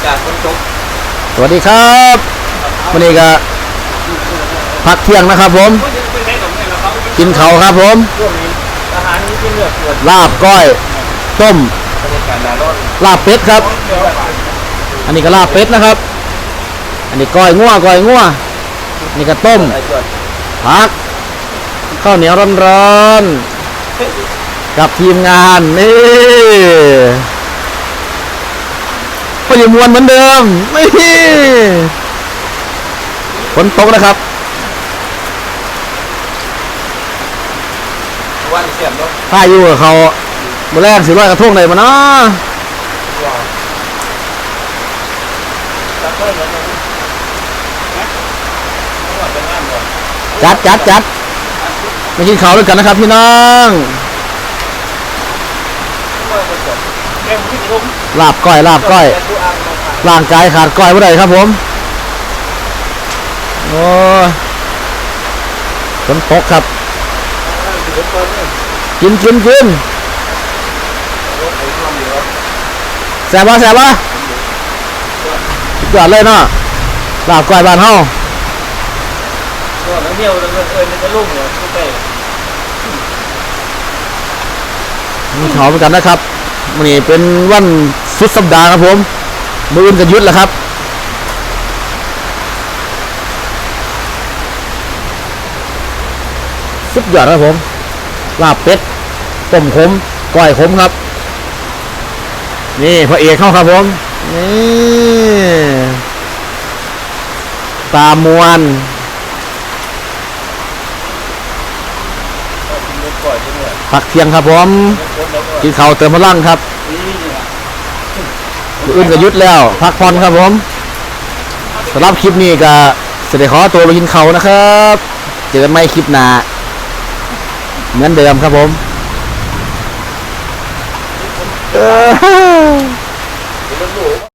ากาศฝนตกสวัสดีครับวันนี้ก็พักเที่ยงนะครับผมไม่ใช่ของเราเขากินเขาวครับผมช่วงนี้อาหารนี้ที่เลือกเกิดลาบก้อย ต้ม บรรยากาศหนาร้อนลาบเป็ดครับเดี๋ยวอันนี้ก็ลาบเป็ดนะครับ อันนี้ก้อยงัวก้อยงัวอันนี่ก็ต้มไอ้ตัวผักข้าวเหนียวร้อนๆกับทีมงานนี่ ก็ยังมวนเหมือนเดิมนี่ฝนตกนะครับวันเสียมเนาะถ้าอยู่กับเขาเมื่อแรกสิร้อยกระทงเลยมาเนาะว้าวจับเพิ่มแล้วนะนะว่าเป็นงานบ่จัดจัดจัดมากินข้าวด้วยกันนะครับพี่น้อง ว่าเป็นจบแก้มที่ทุ่ม ลาบก้อย ลาบก้อยแต่ดูอ่างมาค่ะร่างกายขาดก้อยเมื่อไรครับผมโอ้ยฝนตกครับถือเป็นต้นเนี่ยกินกินกินรถไอ้ท่วมอยู่แล้วแสบปะแสบปะยอดเลยเนาะลาบก้อยบ้านเฮาก็นักเที่ยวเงินเอิญจะลุ่งเนี่ยทุกไปมีเขาเหมือนกันนะครับ วันนี้เป็นวันสุดสัปดาห์ครับผมมืออื่นกันยุดแล้วครับสุดยอดครับผมลาบเป็ดต้มขมก้อยขมครับ นี่พระเอกเข้าครับผมนี่ตามมวน ก็กินเงินก่อยจังเลย ผักเทียงครับผมกินข้าวเติมพลังครับอื่นก็ยุดแล้ว พักผ่อนครับผมสำหรับคลิปนี้ก็จะได้ขอตัวไปกินเขาวนะครับ เจอกันใหม่คลิปหน้าเหมือนเดิมครับผมเออ